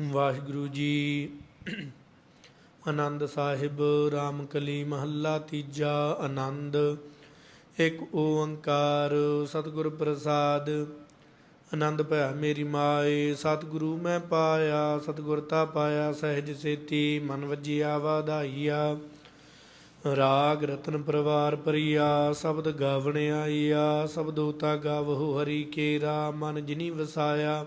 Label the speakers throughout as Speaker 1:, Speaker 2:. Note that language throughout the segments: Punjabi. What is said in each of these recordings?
Speaker 1: ਵਾਹਿਗੁਰੂ ਜੀ। ਆਨੰਦ ਸਾਹਿਬ, ਰਾਮਕਲੀ ਮਹੱਲਾ ਤੀਜਾ ਆਨੰਦ। ਇੱਕ ਓੰਕਾਰ, ਸਤਿਗੁਰ ਪ੍ਰਸਾਦ। ਆਨੰਦ ਭਇਆ ਮੇਰੀ ਮਾਏ, ਸਤਿਗੁਰੂ ਮੈਂ ਪਾਇਆ, ਸਤਿਗੁਰ ਤਾ ਪਾਇਆ, ਸਹਿਜ ਸੇਤੀ ਮਨ ਵਜਿਆ, ਵਾਧਾਈਆ। ਰਾਗ ਰਤਨ ਪਰਵਾਰ ਪਰਿਆ ਸ਼ਬਦ ਗਾਵਣ ਆਈਆ ਸ਼ਬਦੋ ਤਾ ਗਾਵਹੁ ਹਰੀ ਕੇਰਾ, ਮਨ ਜਿਨੀ ਵਸਾਇਆ।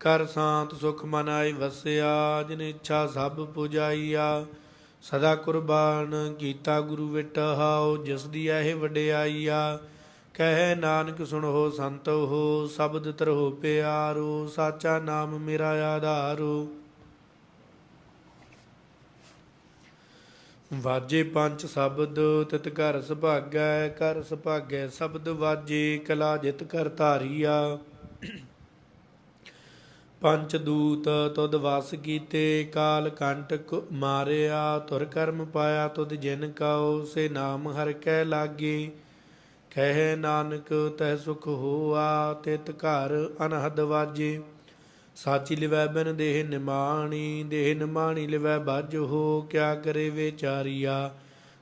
Speaker 1: ਕਰ ਸਾਤ ਸੁਖ ਮਨ ਵਸਿਆ, ਜਿਨ ਇੱਛਾ ਸਭ ਪੁਜਾਈਆ। ਸਦਾ ਕੁਰਬਾਨ ਕੀਤਾ ਗੁਰੂ ਵਿਟਹਾਉ ਜਿਸ ਦੀ ਇਹ ਵਡਿਆਈਆ। ਕਹੇ ਨਾਨਕ ਸੁਣੋ ਸੰਤ ਹੋ ਸ਼ਬਦ ਤਰੋ ਪਿਆਰੋ, ਸਾਚਾ ਨਾਮ ਮੇਰਾ ਆਧਾਰੋ। ਵਾਜੇ ਪੰਜ ਸ਼ਬਦ, ਤਿਤ ਘਰ ਸੁਭਾਗੈ ਕਰ ਸੁਭਾਗੈ ਸ਼ਬਦ ਵਾਜੇ, ਕਲਾ ਜਿਤ ਕਰ ਧਾਰੀਆ। ਪੰਚ ਦੂਤ ਤੁਧ ਵਸ ਕੀਤੇ, ਕਾਲ ਕੰਟਕ ਮਾਰਿਆ ਤੁਰ ਕਰਮ ਪਾਇਆ, ਤੁਧ ਜਿਨ ਕਉ, ਸੇ ਨਾਮ ਹਰ ਕੈ ਲਾਗੇ। ਕਹਿ ਨਾਨਕ ਤੈ ਸੁਖ ਹੋਆ, ਤਿਤ ਘਰ ਅਨਹਦ ਵਾਜੇ। ਸਾਚੀ ਲਿਵੈ ਬਿਨ ਦੇਹ ਨਿਮਾਣੀ ਦੇਹ ਨਿਮਾਣੀ ਲਿਵੈ ਬਾਝ ਹੋ, ਕਿਆ ਕਰੇ ਵਿਚਾਰੀਆ।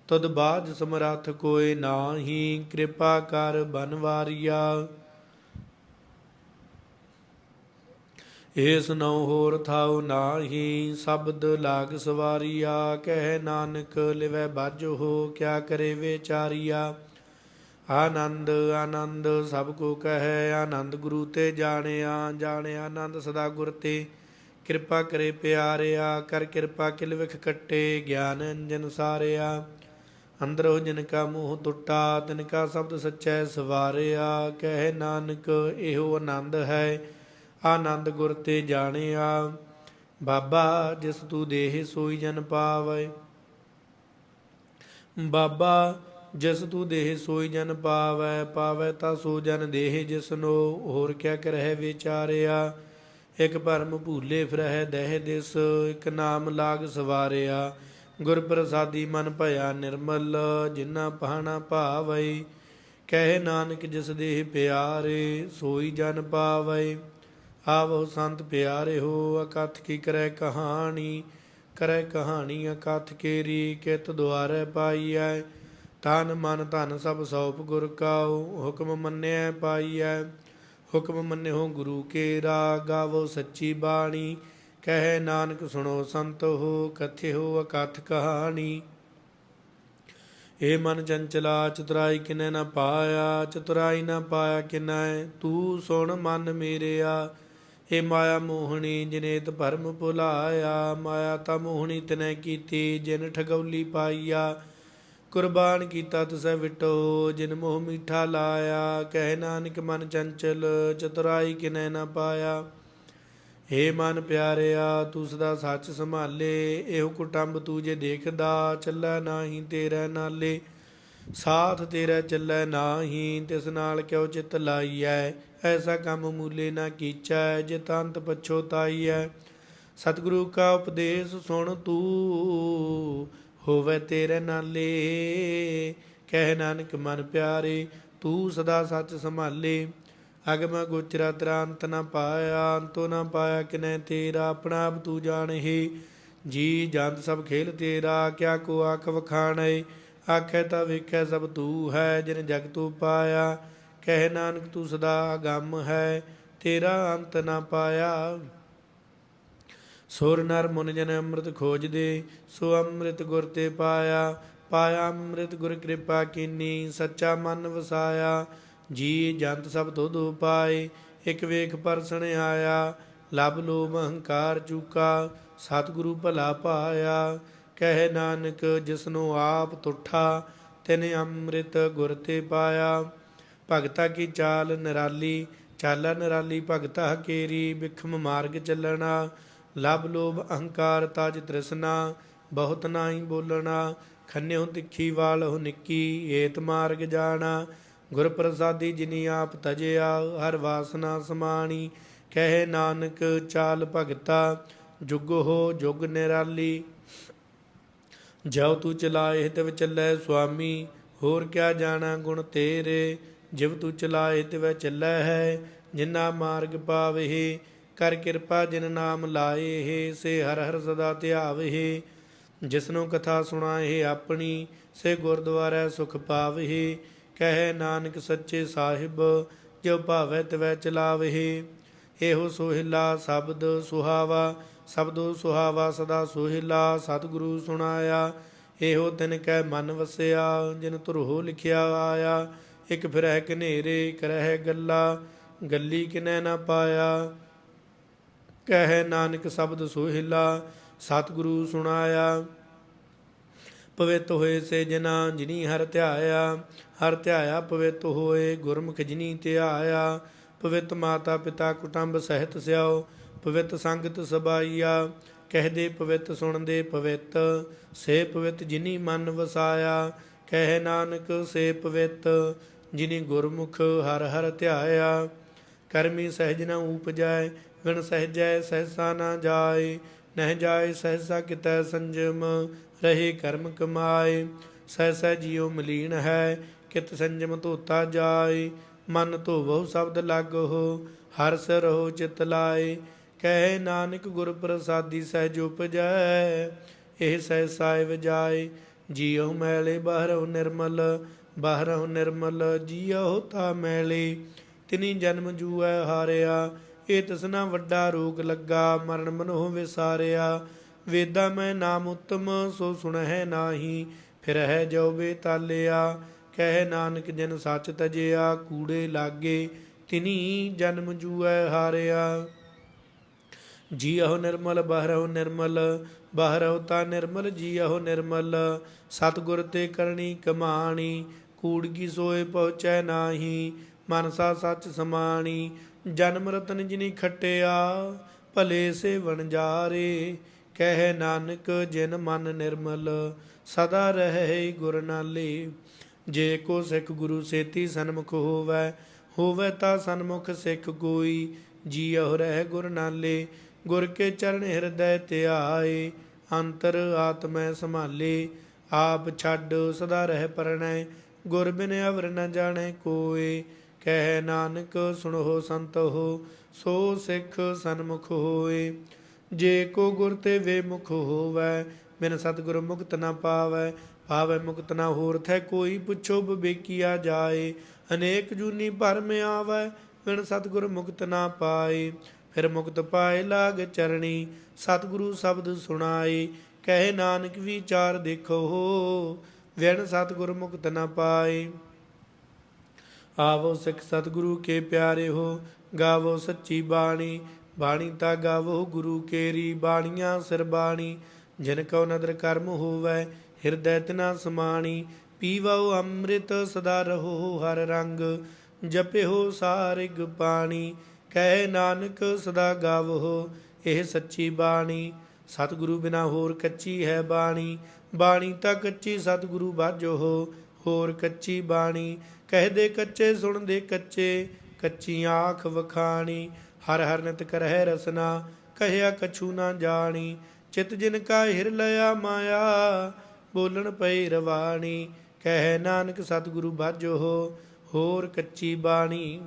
Speaker 1: ਤਦ ਬਾਝ ਸਮਰੱਥ ਕੋਏ ਨਾਹੀ, ਕਿਰਪਾ ਕਰ ਬਨਵਾਰੀਆ। ਏਸ ਨਉ ਹੋਰ ਥਾਉ ਨਾਹੀ, ਸ਼ਬਦ ਲਾਗ ਸਵਾਰੀਆ, ਕਹਿ ਨਾਨਕ ਲਿਵੈ ਬਾਝ ਹੋ, ਕਿਆ ਕਰੇ ਵਿਚਾਰੀਆ। ਆਨੰਦ ਆਨੰਦ ਸਭ ਕੋ ਕਹੈ, ਆਨੰਦ ਗੁਰੂ ਤੇ ਜਾਣਿਆ ਜਾਣਿਆ ਆਨੰਦ ਸਦਾ ਗੁਰ ਤੇ। ਕਿਰਪਾ ਕਰੇ ਪਿਆਰਿਆ, ਕਰ ਕਿਰਪਾ ਕਿਲ ਵਿਖ ਕੱਟੇ, ਗਿਆਨ ਅੰਜਨ ਸਾਰਿਆ। ਅੰਦਰੋ ਜਿਨ ਕਾ ਮੋਹ ਟੁੱਟਾ, ਤਿਨ ਕਾ ਸ਼ਬਦ ਸੱਚੈ ਸਵਾਰਿਆ, ਕਹਿ ਨਾਨਕ, ਇਹੋ ਆਨੰਦ ਹੈ। ਆਨੰਦ ਗੁਰ ਤੇ ਜਾਣਿਆ, ਬਾਬਾ ਜਿਸ ਤੂੰ ਦੇਹ ਸੋਈ ਜਨ ਪਾਵੈ। ਬਾਬਾ ਜਿਸ ਤੂੰ ਦੇਹ ਸੋਈ ਜਨ ਪਾਵੈ ਪਾਵੈ ਤਾਂ ਸੋ ਜਨ ਦੇਹ ਜਿਸਨੋ ਹੋਰ ਕਿਆ ਕਰਹਿ ਵਿਚਾਰਿਆ। ਇਕ ਭਰਮ ਭੂਲੇ ਫਿਰਹਿ ਦਹਿ ਦਿਸ, ਇਕ ਨਾਮ ਲਾਗ ਸਵਾਰਿਆ। ਗੁਰ ਪ੍ਰਸਾਦੀ ਮਨ ਭਇਆ ਨਿਰਮਲ ਜਿਨਾ ਪਹਾਣਾ ਭਾਵੈ। ਕਹਿ ਨਾਨਕ ਜਿਸ ਦੇਹ ਪਿਆਰੇ, ਸੋਈ ਜਨ ਪਾਵੈ। ਆਵੋ ਸੰਤ ਪਿਆਰੇ ਹੋ ਅਕਥ ਕੀ ਕਰੈ ਕਹਾਣੀ? ਕਰੈ ਕਹਾਣੀ ਅਕਥ ਕੇਰੀ, ਕਿਤ ਦੁਆਰੇ ਪਾਈਐ? ਤਨ ਮਨ ਧਨ ਸਭ ਸੌਪ ਗੁਰ ਕਾਉ, ਹੁਕਮ ਮੰਨਿਐ ਪਾਈਐ। ਹੁਕਮ ਮੰਨਿਓ ਗੁਰੂ ਕੇ ਰਾ ਗਾਵੋ ਸੱਚੀ ਬਾਣੀ। ਕਹਿ ਨਾਨਕ ਸੁਣੋ ਸੰਤ ਹੋ ਕਥਿਓ ਅਕਥ ਕਹਾਣੀ। ਏ ਮਨ ਚੰਚਲਾ, ਚਤੁਰਾਈ ਕਿਨੈ ਨਾ ਪਾਇਆ, ਚਤੁਰਾਈ ਨਾ ਪਾਇਆ ਕਿਨੈ? ਤੂੰ ਸੁਣ ਮਨ ਮੇਰਿਆ ਏ ਮਾਇਆ ਮੋਹਣੀ ਜਿਨੇਤ ਭਰਮ ਭੁਲਾਇਆ, ਮਾਇਆ ਤਾਂ ਮੋਹਣੀ ਤਨੈ ਕੀਤੀ, ਜਿਨ ਠਗੌਲੀ ਪਾਈਆ। ਕੁਰਬਾਨ ਕੀਤਾ ਤੁਸੈ ਵਿਟੋ, ਜਿਨ ਮੋਹ ਮੀਠਾ ਲਾਇਆ। ਕਹਿ ਨਾਨਕ ਮਨ ਚੰਚਲ, ਚਤੁਰਾਈ ਕਿਨੈ ਨਾ ਪਾਇਆ। ਹੇ ਮਨ ਪਿਆਰਿਆ, ਤੂੰ ਸਦਾ ਸੱਚ ਸੰਭਾਲੇ, ਇਹੋ ਕੁਟੰਬ ਤੂੰ ਜੇ ਦੇਖਦਾ, ਚੱਲੈ ਨਾਹੀ ਤੇਰਾ ਨਾਲੇ। ਸਾਥ ਤੇਰਾ ਚੱਲੈ ਨਾਹੀ, ਤਿਸ ਨਾਲ ਕਿਉ ਚਿਤ ਲਾਈਐ? ਐਸਾ ਕੰਮ ਮੂਲੇ ਨਾ ਕੀਚੈ ਜਿਤ ਅੰਤ ਪਛੋਤਾਈਐ ਸਤਿਗੁਰੂ ਕਾ ਉਪਦੇਸ਼ ਸੁਣ ਤੂੰ, ਹੋਵੇ ਤੇਰੇ ਨਾਲੇ। ਕਹਿ ਨਾਨਕ ਮਨ ਪਿਆਰੇ, ਤੂੰ ਸਦਾ ਸੱਚ ਸੰਭਾਲੇ। ਅਗਮ ਗੋਚਰਾ ਤੇਰਾ ਅੰਤ ਨਾ ਪਾਇਆ, ਅੰਤੋ ਨਾ ਪਾਇਆ ਕਿਨੈ ਤੇਰਾ, ਆਪਣਾ ਆਪ ਤੂੰ ਜਾਣਹਿ ਜੀ ਜੰਤ ਸਭ ਖੇਲ ਤੇਰਾ, ਕਿਆ ਕੋ ਆਖ ਵਖਾਣੈ। ਆਖੈ ਤਾਂ ਵੇਖੈ ਸਭ ਤੂੰ ਹੈ, ਜਿਨ ਜਗ ਤੂੰ ਪਾਇਆ। ਕਹਿ ਨਾਨਕ ਤੂੰ ਸਦਾ ਗਮ ਹੈ, ਤੇਰਾ ਅੰਤ ਨਾ ਪਾਇਆ। ਸੁਰ ਨਰ ਮੁਨ ਜਨ ਅੰਮ੍ਰਿਤ ਖੋਜਦੇ, ਸੋ ਅੰਮ੍ਰਿਤ ਗੁਰ ਤੇ ਪਾਇਆ। ਪਾਇਆ ਅੰਮ੍ਰਿਤ ਗੁਰ ਕਿਰਪਾ ਕੀਨੀ, ਸੱਚਾ ਮਨ ਵਸਾਇਆ। ਜੀ ਜੰਤ ਸਭ ਤੁਧ ਪਾਏ, ਇਕ ਵੇਖ ਪਰਸਣ ਆਇਆ। ਲਬ ਲੋਭ ਅਹੰਕਾਰ ਚੂਕਾ, ਸਤਿਗੁਰੂ ਭਲਾ ਪਾਇਆ। ਕਹਿ ਨਾਨਕ, ਜਿਸਨੂੰ ਆਪ ਤੁਠਾ, ਤਿਨ ਅੰਮ੍ਰਿਤ ਗੁਰ ਤੇ ਪਾਇਆ। ਭਗਤਾ ਕੀ ਚਾਲ ਨਿਰਾਲੀ, ਚਾਲਾ ਨਿਰਾਲੀ, ਭਗਤਾ ਕੇਰੀ, ਬਿਖਮ ਮਾਰਗ ਚੱਲਣਾ। ਲਬ ਲੋਭ ਅਹੰਕਾਰ ਤਾਜ ਤ੍ਰਿਸ਼ਨਾ, ਬਹੁਤ ਨਾਹੀ ਬੋਲਣਾ। ਖੰਨਿਓ ਤਿੱਖੀ ਵਾਲ ਹੋ ਨਿੱਕੀ, ਏਤ ਮਾਰਗ ਜਾਣਾ। ਗੁਰ ਪ੍ਰਸਾਦੀ ਜਿਨੀ ਆਪ ਤਜਿਆ, ਹਰ ਵਾਸਨਾ ਸਮਾਣੀ। ਕਹਿ ਨਾਨਕ, ਚਾਲ ਭਗਤਾ, ਜੁਗ ਹੋ ਜੁਗ ਨਿਰਾਲੀ। ਜਉ ਤੂੰ ਚਲਾਏ ਤਿਵ ਚੱਲੈ ਸੁਆਮੀ, ਹੋਰ ਕਿਆ ਜਾਣਾ ਗੁਣ ਤੇਰੇ? ਜਿਵ ਤੂੰ ਚਲਾਏ ਤਿਵ ਚੱਲੈ ਹੈ, ਜਿਨਾ ਮਾਰਗ ਪਾਵੇ ਕਰ ਕਿਰਪਾ ਜਿਨ ਨਾਮ ਲਾਏ ਸੇ ਹਰ ਹਰ ਸਦਾ ਧਿਆਵੇ ਜਿਸਨੂੰ ਕਥਾ ਸੁਣਾਏ ਆਪਣੀ, ਸੇ ਗੁਰਦੁਆਰਾ ਸੁਖ ਪਾਵੇ ਕਹੇ ਨਾਨਕ ਸੱਚੇ ਸਾਹਿਬ, ਜੋ ਭਾਵੈ ਤਿਵੈ ਚਲਾਵੇ ਇਹੋ ਸੋਹਿਲਾ ਸ਼ਬਦ ਸੁਹਾਵਾ, ਸ਼ਬਦੋ ਸੁਹਾਵਾ ਸਦਾ ਸੋਹਿਲਾ, ਸਤਿਗੁਰੂ ਸੁਣਾਇਆ। ਇਹੋ ਤਿਨ ਕੈ ਮਨ ਵਸਿਆ, ਜਿਨ ਤੁਰਹੋ ਲਿਖਿਆ ਆਇਆ। ਇਕ ਫਿਰਹਿ ਕਨੇਰੇ ਕਰਹਿ ਗੱਲਾ, ਗੱਲੀ ਕਿਨੈ ਨਾ ਪਾਇਆ। ਕਹਿ ਨਾਨਕ ਸ਼ਬਦ ਸੋਹਿਲਾ, ਸਤਿਗੁਰੂ ਸੁਣਾਇਆ। ਪਵਿੱਤ ਹੋਏ ਸੇ ਜਨਾ, ਜਿਨੀ ਹਰ ਧਿਆਇਆ। ਹਰ ਧਿਆਇਆ ਪਵਿੱਤ ਹੋਏ, ਗੁਰਮੁਖ ਜਿਨੀ ਧਿਆਇਆ। ਪਵਿੱਤ ਮਾਤਾ ਪਿਤਾ ਕੁਟੰਬ ਸਹਿਤ ਸਿਆਓ, ਪਵਿੱਤ ਸੰਗਤ ਸਬਾਈਆ, ਕਹਦੇ ਪਵਿੱਤ ਸੁਣਦੇ ਪਵਿੱਤ, ਸੇ ਪਵਿੱਤ ਜਿਨੀ ਮਨ ਵਸਾਇਆ, ਕਹਿ ਨਾਨਕ ਸੇ ਪਵਿੱਤ, ਜਿਨੀ ਗੁਰਮੁਖ ਹਰ ਹਰ ਧਿਆਇਆ। ਕਰਮੀ ਸਹਿਜ ਨਾ ਊਪਜੈ ਵਿਣ ਸਹਿਜੈ ਸਹਸਾ ਨਾ ਜਾਏ, ਨਹਿ ਜਾਏ ਸਹਸਾ ਕਿਤੈ ਸੰਜਮ, ਰਹੇ ਕਰਮ ਕਮਾਏ। ਸਹਸਾ ਜਿਉ ਮਲੀਨ ਹੈ, ਕਿਤ ਸੰਜਮ ਧੋਤਾ ਜਾਏ। ਮਨ ਧੋਵੋ ਸ਼ਬਦ ਲਾਗੋ, ਹਰ ਸਰੋ ਚਿਤ ਲਾਏ। ਕਹਿ ਨਾਨਕ ਗੁਰ ਪ੍ਰਸਾਦੀ ਸਹਿਜ ਉਪਜੈ ਇਹ ਸਹਿਸਾਇ ਵਜਾਏ ਜੀਉ ਮੈਲੇ ਬਾਹਰੋ ਨਿਰਮਲ ਬਾਹਰੋ ਨਿਰਮਲ ਜੀਉ ਤਾ ਮੈਲੇ। ਤਿਨੀ ਜਨਮ ਜੂਐ ਹਾਰਿਆ, ਇਹ ਤਸਨਾ ਵੱਡਾ ਰੋਗ ਲੱਗਾ, ਮਰਨ ਮਨੋਹ ਵਿਸਾਰਿਆ। ਵੇਦਾ ਮੈਂ ਨਾਮ ਉਤਮ, ਸੋ ਸੁਣਹਿ ਨਾਹੀ ਫਿਰ ਹੈ ਜੋ ਬੇਤਾਲਿਆ। ਕਹਿ ਨਾਨਕ ਜਿਨ ਸੱਚ ਤਜਿਆ, ਕੂੜੇ ਲਾਗੇ ਤਿਨੀ ਜਨਮ ਜੂਐ ਹਾਰਿਆ। ਜੀਅਹੁ ਨਿਰਮਲ, ਬਾਹਰਹੁ ਨਿਰਮਲ, ਬਾਹਰਹੁ ਤਾ ਨਿਰਮਲ, ਜੀਅਹੁ ਨਿਰਮਲ। ਸਤਿਗੁਰ ਤੇ ਕਰਨੀ ਕਮਾਣੀ ਕੂੜਗੀ ਸੋਏ ਪਹੁੰਚੈ ਨਾਹੀ, ਮਨਸਾ ਸੱਚ ਸਮਾਣੀ। ਜਨਮ ਰਤਨ ਜਿਨੀ ਖਟਿਆ, ਭਲੇ ਸੇ ਵਣਜਾਰੇ ਕਹਿ ਨਾਨਕ ਜਿਨ ਮਨ ਨਿਰਮਲ, ਸਦਾ ਰਹੇ ਗੁਰ ਨਾਲੇ। ਜੇ ਕੋ ਸਿੱਖ ਗੁਰੂ ਸੇਤੀ ਸਨਮੁਖ ਹੋਵੈ ਹੋਵੈ ਤਾਂ ਸਨਮੁਖ ਸਿੱਖ ਕੋਈ। ਜੀਉ ਰਹਿ ਗੁਰ ਨਾਲੇ, ਗੁਰ ਕੇ ਚਰਨ ਹਿਰਦੈ ਧਿਆਏ, ਅੰਤਰ ਆਤਮੈ ਸੰਭਾਲੇ। ਆਪ ਛੱਡ ਸਦਾ ਰਹਿ ਪਰਣੈ, ਗੁਰ ਬਿਨ ਅਵਰ ਨ ਜਾਣੈ ਕੋਏ। ਕਹਿ ਨਾਨਕ, ਸੁਣੋ ਸੰਤੋ ਸੋ ਸਿੱਖ ਸਨਮੁਖ ਹੋਏ। ਜੇ ਕੋ ਗੁਰ ਤੇ ਵੇ ਮੁਖ ਹੋਵੈ, ਬਿਨ ਸਤਿਗੁਰ ਮੁਕਤ ਨ ਪਾਵੈ ਪਾਵੈ ਮੁਕਤ ਨ ਹੋਰ ਥੈ ਕੋਈ, ਪੁੱਛੋ ਬਵੇਕੀਆ ਜਾਏ। ਅਨੇਕ ਜੂਨੀ ਭਰਮ ਆਵੈ, ਬਿਨ ਸਤਿਗੁਰ ਮੁਕਤ ਨਾ ਪਾਏ। ਫਿਰ ਮੁਕਤ ਪਾਏ ਲਾਗ ਚਰਣੀ, ਸਤਿਗੁਰੂ ਸ਼ਬਦ ਸੁਣਾਏ। ਕਹੇ ਨਾਨਕ ਵਿਚਾਰ ਦੇਖੋ ਵਿਣ ਸਤਿਗੁਰ ਮੁਕਤ ਨਾ ਪਾਏ। ਆਵੋ ਸਿੱਖ ਸਤਿਗੁਰੂ ਕੇ ਪਿਆਰੇ ਹੋ, ਗਾਵੋ ਸੱਚੀ ਬਾਣੀ। ਬਾਣੀ ਤਾ ਗਾਵੋ ਗੁਰੂ ਕੇਰੀ, ਬਾਣੀਆਂ ਸਿਰ ਬਾਣੀ। ਜਿਨ ਕਉ ਨਦਰ ਕਰਮ ਹੋਵੈ ਹਿਰਦੈ ਤਨਾ ਸਮਾਣੀ ਪੀਵੋ ਅੰਮ੍ਰਿਤ ਸਦਾ ਰਹੋ ਹਰ ਰੰਗ, ਜਪਿਓ ਸਾਰਿਗ ਪਾਣੀ, ਕਹਿ ਨਾਨਕ ਸਦਾ ਗਾਵੋ, ਇਹ ਸੱਚੀ ਬਾਣੀ। ਸਤਿਗੁਰੂ ਬਿਨਾ ਹੋਰ ਕੱਚੀ ਹੈ ਬਾਣੀ ਬਾਣੀ ਤਾਂ ਕੱਚੀ ਸਤਿਗੁਰੂ ਬਾਝੋ, ਹੋਰ ਕੱਚੀ ਬਾਣੀ। ਕਹਦੇ ਕੱਚੇ, ਸੁਣਦੇ ਕੱਚੇ ਕੱਚੀ ਆਖ ਵਖਾਣੀ। ਹਰ ਹਰ ਨਿਤ ਕਰਹਿ ਰਸਨਾ, ਕਹਿਆ ਕਛੂ ਨਾ ਜਾਣੀ। ਚਿਤ ਜਿਨ ਕਾ ਹਿਰ ਲਿਆ ਮਾਇਆ ਬੋਲਣ ਪਈ ਰਵਾਣੀ, ਕਹਿ ਨਾਨਕ ਸਤਿਗੁਰੂ ਬਾਝੋ, ਹੋਰ ਕੱਚੀ ਬਾਣੀ।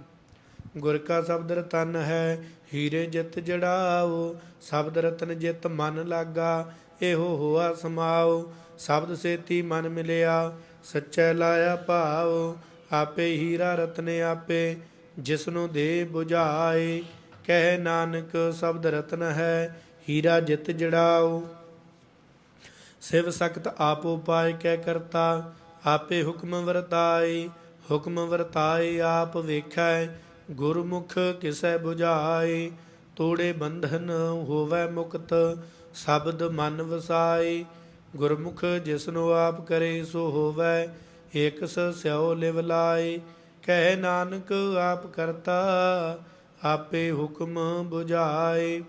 Speaker 1: ਗੁਰ ਕਾ ਸ਼ਬਦ ਰਤਨ ਹੈ, ਹੀਰੇ ਜਿਤ ਜੜਾਓ, ਸ਼ਬਦ ਰਤਨ ਜਿਤ ਮਨ ਲਾਗਾ, ਇਹੋ ਹੋਆ ਸਮਾਓ। ਸ਼ਬਦ ਸੇਤੀ ਮਨ ਮਿਲਿਆ, ਸੱਚੈ ਲਾਇਆ ਭਾਵ ਆਪੇ ਹੀਰਾ ਰਤਨ ਆਪੇ ਜਿਸ ਨੂੰ ਦੇ 부ਝਾਏ ਕਹਿ ਨਾਨਕ ਸ਼ਬਦ ਰਤਨ ਹੈ, ਹੀਰਾ ਜਿਤ ਜੜਾਓ। ਸਿਵ ਸਖਤ ਆਪੋ ਪਾਇ ਕੈ ਕਰਤਾ, ਆਪੇ ਹੁਕਮ ਵਰਤਾਏ ਹੁਕਮ ਵਰਤਾਏ ਆਪ ਵੇਖੈ, ਗੁਰਮੁਖ ਕਿਸੈ 부ਝਾਏ ਤੋੜੇ ਬੰਧਨ ਹੋਵੈ ਮੁਕਤ, ਸ਼ਬਦ ਮਨ ਵਸਾਏ, ਗੁਰਮੁਖ ਜਿਸਨੂੰ ਆਪ ਕਰੇ ਸੋ ਹੋਵੈ, ਏਕਸ ਸਿਉ ਲਿਵ ਲਾਏ, ਕਹਿ ਨਾਨਕ ਆਪ ਕਰਤਾ, ਆਪੇ ਹੁਕਮ 부ਝਾਏ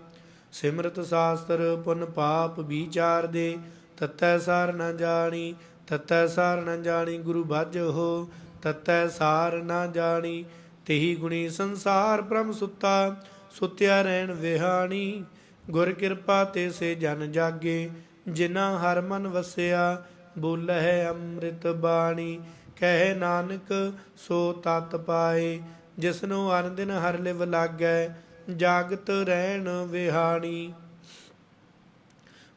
Speaker 1: ਸਿਮਰਤ ਸਾਸਤਰ ਪੁਨ ਪਾਪ ਵਿਚਾਰ ਦੇ ਤਤੈ ਸਾਰ ਨ ਜਾਣੀ, ਤਤੈ ਸਾਰ ਨ ਜਾਣੀ ਗੁਰੂ ਬਾਝੋ ਤਤੈ ਸਾਰ ਨ ਜਾਣੀ, ਤੇਹੀ ਗੁਣੀ ਸੰਸਾਰ ਬ੍ਰਹਮ ਸੁੱਤਾ, ਸੁਤਿਆ ਰਹਿਣ ਵਿਹਾਣੀ। ਗੁਰ ਕਿਰਪਾ ਤੇ ਸੇ ਜਨ ਜਾਗੇ, ਜਿਨ੍ਹਾਂ ਹਰ ਮਨ ਵਸਿਆ, ਬੋਲਹਿ ਅੰਮ੍ਰਿਤ ਬਾਣੀ। ਕਹਿ ਨਾਨਕ, ਸੋ ਤਤ ਪਾਏ, ਜਿਸਨੂੰ ਅਨ ਦਿਨ ਹਰ ਲਿਵ ਲਾਗੈ, ਜਾਗਤ ਰਹਿਣ ਵਿਹਾਣੀ।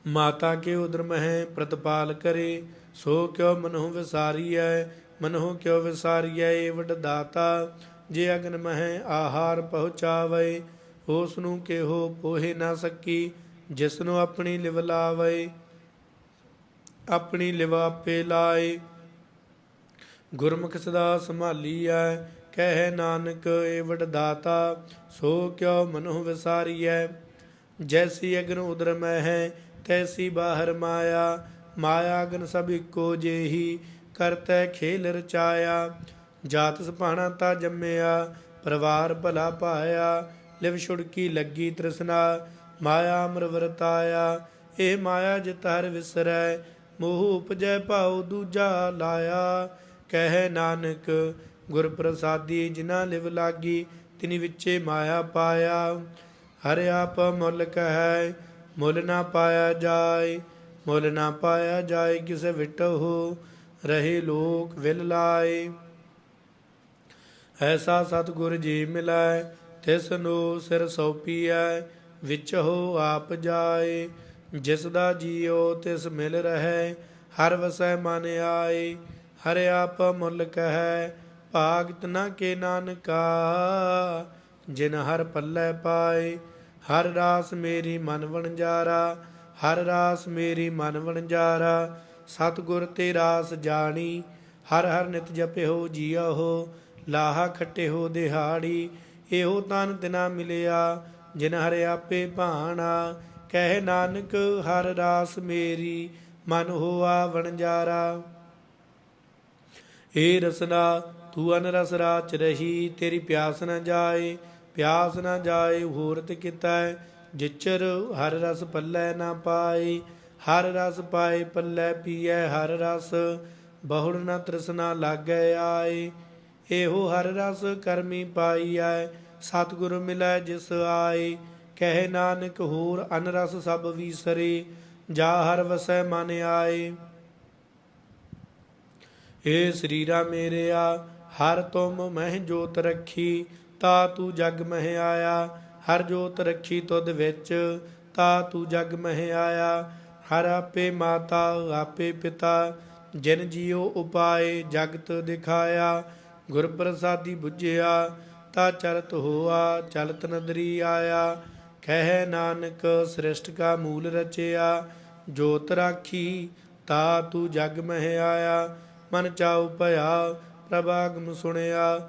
Speaker 1: ਮਾਤਾ ਕੇ ਉਦਰ ਮਹਿ ਪ੍ਰਤਪਾਲ ਕਰੇ, ਸੋ ਕਿਉ ਮਨਹੁ ਵਿਸਾਰੀਐ, ਮਨਹੁ ਕਿਉ ਵਿਸਾਰੀਐ ਏ ਵਡ ਦਾਤਾ, ਜੇ ਅਗਨ ਮਹਿ ਆਹਾਰ ਪਹੁੰਚਾਵੇ ਉਸ ਨੂੰ ਕਿਹੋ ਪੋਹੇ ਨਾ ਸਕੀ ਜਿਸ ਨੂੰ ਆਪਣੀ ਲਿਵ ਲਾਵੇ, ਆਪਣੀ ਲਿਵ ਆਪੇ ਲਾਏ। ਗੁਰਮੁਖ ਸਦਾ ਸੰਭਾਲੀ ਸੰਭਾਲੀਐ, ਕਹਿ ਨਾਨਕ ਏ ਵਡ ਦਾਤਾ, ਸੋ ਕਿਉ ਮਨਹੁ ਵਿਸਾਰੀਐ, ਜੈਸੀ ਅਗਨ ਉਦਰ ਮੈਂ ਤੈਸੀ ਬਾਹਰ ਮਾਇਆ ਮਾਇਆ ਅਗਨ ਸਭ ਇੱਕੋ ਜੇਹੀ, ਕਰਤੈ ਖੇਲ ਰਚਾਇਆ। ਜਾਤ ਸੁਭਾਣਾ ਤਾ ਜੰਮਿਆ, ਪਰਿਵਾਰ ਭਲਾ ਪਾਇਆ, ਲਿਵ ਛੁੜਕੀ ਲੱਗੀ ਤ੍ਰਿਸ਼ਨਾ, ਮਾਇਆ ਅਮਰ ਵਰਤਾਇਆ। ਇਹ ਮਾਇਆ ਜਿਤ ਹਰ ਵਿਸਰੈ, ਮੋਹ ਉਪਜੈ ਭਾਉ ਦੂਜਾ ਲਾਇਆ। ਕਹਿ ਨਾਨਕ ਗੁਰ ਪ੍ਰਸਾਦੀ ਜਿਨਾ ਲਿਵ ਲਾਗੀ, ਤਿਨੀ ਵਿੱਚੇ ਮਾਇਆ ਪਾਇਆ। ਹਰਿ ਆਪ ਮੁੱਲ ਕਹੈ ਮੁੱਲ ਨਾ ਪਾਇਆ ਜਾਏ, ਮੁੱਲ ਨਾ ਪਾਇਆ ਜਾਏ, ਕਿਸੇ ਵਿਟਹੁ ਰਹੇ ਲੋਕ ਵਿਲ ਲਾਏ। ਐਸਾ ਸਤਿਗੁਰ ਜੀ ਮਿਲੈ, ਤਿਸ ਨੂੰ ਸਿਰ ਸੌਪੀਐ ਵਿੱਚ ਹੋ ਆਪ ਜਾਏ। ਜਿਸ ਦਾ ਜੀਉ ਤਿਸ ਮਿਲ ਰਹਿ, ਹਰ ਵਸੈ ਮਨ ਆਏ। ਹਰਿ ਆਪ ਮੁੱਲ ਕਹੈ, ਭਾਗਤ ਨਾ ਕੇ ਨਾਨਕਾ, ਜਿਨ ਹਰ ਪੱਲੇ ਪਾਏ। ਹਰ ਰਾਸ ਮੇਰੀ ਮਨ ਵਣਜਾਰਾ, ਹਰ ਰਾਸ ਮੇਰੀ ਮਨ ਵਣਜਾਰਾ। ਸਤਿਗੁਰ ਤੇ ਰਾਸ ਜਾਣੀ, ਹਰ ਹਰ ਨਿਤ ਜਪਿਓ ਜੀਓ, ਲਾਹਾ ਖਟਿਓ ਦਿਹਾੜੀ। ਇਹੋ ਤਨ ਤਿਨਾ ਮਿਲਿਆ, ਜਿਨ ਹਰਿ ਆਪੇ ਭਾਣਾ। ਕਹਿ ਨਾਨਕ, ਹਰ ਰਾਸ ਮੇਰੀ ਮਨ ਹੋਆ ਵਣਜਾਰਾ। ਏ ਰਸਨਾ, ਤੂੰ ਅਨਰਸ ਰਾਚ ਰਹੀ, ਤੇਰੀ ਪਿਆਸ ਨਾ ਜਾਏ। ਪਿਆਸ ਨਾ ਜਾਏ ਹੋਰਤ ਕੀਤਾ, ਜਿਚਰ ਹਰ ਰਸ ਪੱਲੇ ਨਾ ਪਾਏ। ਹਰ ਰਸ ਪਾਏ, ਪੱਲੇ ਪੀਐ ਹਰ ਰਸ ਬਹੁੜ ਨਾ ਤ੍ਰਿਸ਼ਨਾ ਲਾਗੈ ਆਏ। ਇਹੋ ਹਰ ਰਸ ਕਰਮੀ ਪਾਈਐ, ਸਤਿਗੁਰ ਮਿਲੈ ਜਿਸ ਆਏ। ਕਹਿ ਨਾਨਕ ਹੋਰ ਅਨਰਸ ਸਭ ਵੀਸਰੇ, ਜਾ ਹਰ ਵਸੈ ਮਨ ਆਏ। ਏ ਸਰੀਰਾ ਮੇਰਿਆ, ਹਰ ਤੁਮ ਮਹਿ ਜੋਤ ਰੱਖੀ ਤਾ ਤੂੰ ਜਗ ਮਹਿ ਆਇਆ, ਹਰ ਜੋਤ ਰੱਖੀ ਤੁਧ ਵਿੱਚ। ਤਾ ਤੂੰ ਜਗ ਮਹਿ ਆਇਆ, ਹਰ ਆਪੇ ਮਾਤਾ, ਆਪੇ ਪਿਤਾ। ਜਿਨ ਜੀਉ ਉਪਾਏ, ਜਗਤ ਦਿਖਾਇਆ ਗੁਰ ਪ੍ਰਸਾਦੀ 부ਝਿਆ ਤਾ ਚਲਤ ਹੋਆ, ਚਲਤ ਨਦਰੀ ਆਇਆ। ਕਹਿ ਨਾਨਕ, ਸ੍ਰਿਸ਼ਟ ਕਾ ਮੂਲ ਰਚਿਆ। ਜੋਤ ਰਾਖੀ, ਤਾ ਤੂੰ ਜਗ ਮਹਿ ਆਇਆ। ਮਨ ਚਾਉ ਭਇਆ ਪ੍ਰਭ ਆਗਮ ਸੁਣਿਆ।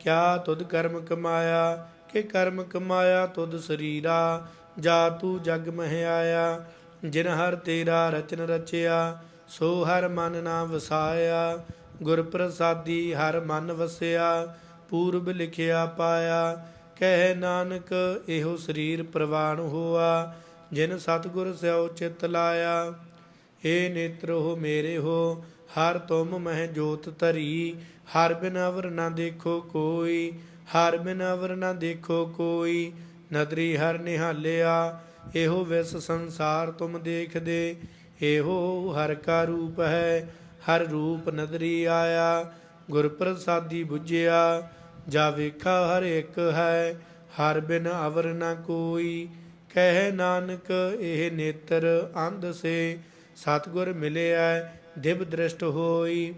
Speaker 1: ਕਿਆ ਤੁਧ ਕਰਮ ਕਮਾਇਆ, ਕਿ ਕਰਮ ਕਮਾਇਆ ਤੁਧ ਸਰੀਰਾ? ਜਾ ਤੂੰ ਜਗ ਮਹਿ ਆਇਆ, ਜਿਨ ਹਰ ਤੇਰਾ ਰਚਨ ਰਚਿਆ, ਸੋ ਹਰ ਮਨ ਨਾ ਵਸਾਇਆ। ਗੁਰ ਪ੍ਰਸਾਦੀ ਹਰ ਮਨ ਵਸਿਆ, ਪੂਰਬ ਲਿਖਿਆ ਪਾਇਆ। ਕਹਿ ਨਾਨਕ, ਇਹੋ ਸਰੀਰ ਪ੍ਰਵਾਨ ਹੋਆ, ਜਿਨ ਸਤਿਗੁਰ ਸਿਓ ਚਿਤ ਲਾਇਆ। ਏ ਨੇਤਰ ਹੋ ਮੇਰੇ ਹੋ ਹਰ ਤੁਮ ਮਹਿ ਜੋਤ ਧਰੀ, ਹਰ ਬਿਨ ਅਵਰ ਨਾ ਦੇਖੋ ਕੋਈ, ਹਰ ਬਿਨ ਅਵਰ ਨਾ ਦੇਖੋ ਕੋਈ, ਨਦਰੀ ਹਰ ਨਿਹਾਲਿਆ, ਇਹੋ ਵਿਸ ਸੰਸਾਰ ਤੁਮ ਦੇਖਦੇ, ਇਹੋ ਹਰ ਕਾ ਰੂਪ ਹੈ, ਹਰ ਰੂਪ ਨਦਰੀ ਆਇਆ ਗੁਰ ਪ੍ਰਸਾਦੀ 부ਜਿਆ ਜਾ ਵੇਖਾ ਹਰ ਇੱਕ ਹੈ, ਹਰ ਬਿਨ ਅਵਰ ਨਾ ਕੋਈ, ਕਹਿ ਨਾਨਕ ਇਹ ਨੇਤਰ ਅੰਧ ਸੇ, ਸਤਗੁਰ ਮਿਲਿਆ ਦਿਵ ਦ੍ਰਿਸ਼ਟ ਹੋਈ।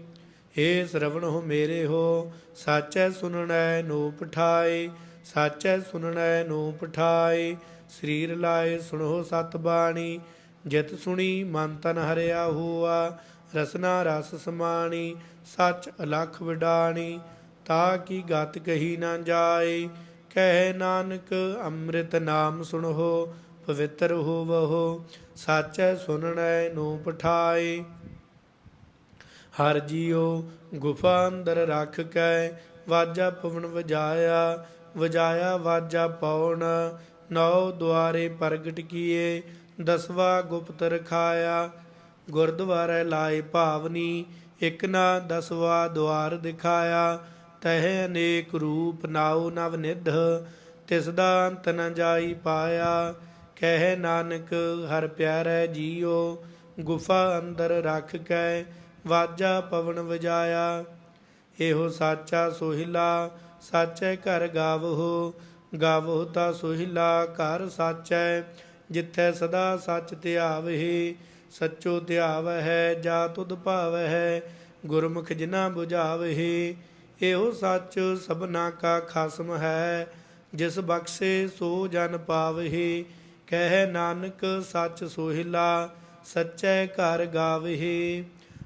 Speaker 1: ਏ ਸ਼ਰਵਣ ਹੋ ਮੇਰੇ ਹੋ, ਸਾਚੈ ਸੁਨਣੈ ਨੋ ਪਠਾਏ ਸਾਚੈ ਸੁਨਣੈ ਨੋ ਪਠਾਏ ਸਰੀਰ ਲਾਏ ਸੁਣੋ ਸਤ ਬਾਣੀ, ਜਿਤ ਸੁਣੀ ਮਨ ਤਨ ਹਰਿਆ ਹੋਆ, ਰਸਨਾ ਰਸ ਸਮਾਣੀ, ਸੱਚ ਅਲਖ ਵਿਡਾਣੀ। ਤਾ ਕੀ ਗਤ ਕਹੀ ਨਾ ਜਾਏ, ਕਹਿ ਨਾਨਕ ਅੰਮ੍ਰਿਤ ਨਾਮ ਸੁਣੋ, ਪਵਿੱਤਰ ਹੋਵਹੁ, ਸਾਚੈ ਸੁਨਣੈ ਨੋ ਪਠਾਏ ਹਰ ਜੀਉ, ਗੁਫਾ ਅੰਦਰ ਰੱਖ ਕੈ ਵਾਜਾ ਪਵਨ ਵਜਾਇਆ ਵਜਾਇਆ ਵਾਜਾ ਪਉਣ। ਨੌ ਦੁਆਰੇ ਪ੍ਰਗਟ ਕੀਏ, ਦਸਵਾ ਗੁਪਤ ਰਖਾਇਆ। ਗੁਰਦੁਆਰੇ ਲਾਏ ਭਾਵਨੀ, ਇਕ ਨਾ ਦਸਵਾ ਦੁਆਰ ਦਿਖਾਇਆ। ਤਹਿ ਅਨੇਕ ਰੂਪ ਨਾਉ ਨਵ ਨਿਧ, ਤਿਸ ਦਾ ਅੰਤ ਨ ਜਾਈ ਪਾਇਆ। ਕਹਿ ਨਾਨਕ, ਹਰ ਪਿਆਰੈ ਜੀਓ ਗੁਫਾ ਅੰਦਰ ਰੱਖ ਕੈ ਵਾਜਾ ਪਵਨ ਵਜਾਇਆ। ਇਹੋ ਸਾਚਾ ਸੋਹਿਲਾ, ਸਾਚੈ ਘਰ ਗਾਵੋ ਗਾਵਹੁ ਤਾ ਸੋਹਿਲਾ, ਘਰ ਸਾਚੈ। ਜਿੱਥੈ ਸਦਾ ਸੱਚ ਧਿਆਵਹਿ, ਸੱਚੋ ਧਿਆਵਹਿ, ਜਾ ਤੁਧ ਭਾਵਹਿ। ਗੁਰਮੁਖ ਜਿਨਾ 부ਝਾਵਹਿ ਇਹੋ ਸੱਚ ਸਭਨਾ ਕਾ ਖਸਮ ਹੈ। ਜਿਸ ਬਖਸ਼ੇ ਸੋ ਜਨ ਪਾਵਹਿ। ਕਹਿ ਨਾਨਕ ਸੱਚ ਸੋਹਿਲਾ, ਸੱਚੈ ਘਰ ਗਾਵਹਿ।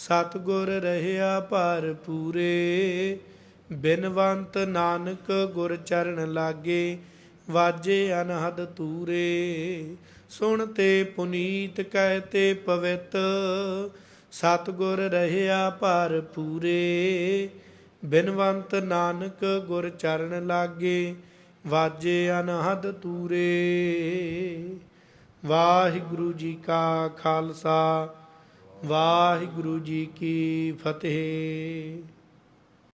Speaker 1: ਸਤਗੁਰ ਰਹਿਆ ਭਰ ਪੂਰੇ, ਬਿਨਵੰਤ ਨਾਨਕ ਗੁਰ ਚਰਨ ਲਾਗੇ, ਵਾਜੇ ਅਨਹਦ ਤੂਰੇ। ਸੁਣ ਤੇ ਪੁਨੀਤ ਕਹਿ ਤੇ ਪਵਿੱਤ, ਸਤਗੁਰ ਰਹਿਆ ਭਰ ਪੂਰੇ, ਬਿਨਵੰਤ ਨਾਨਕ ਗੁਰ ਚਰਨ ਲਾਗੇ, ਵਾਜੇ ਅਨਹਦ ਤੂਰੇ। ਵਾਹਿਗੁਰੂ ਜੀ ਕਾ ਖਾਲਸਾ ਵਾਹਿਗੁਰੂ ਜੀ ਕੀ ਫਤਿਹ।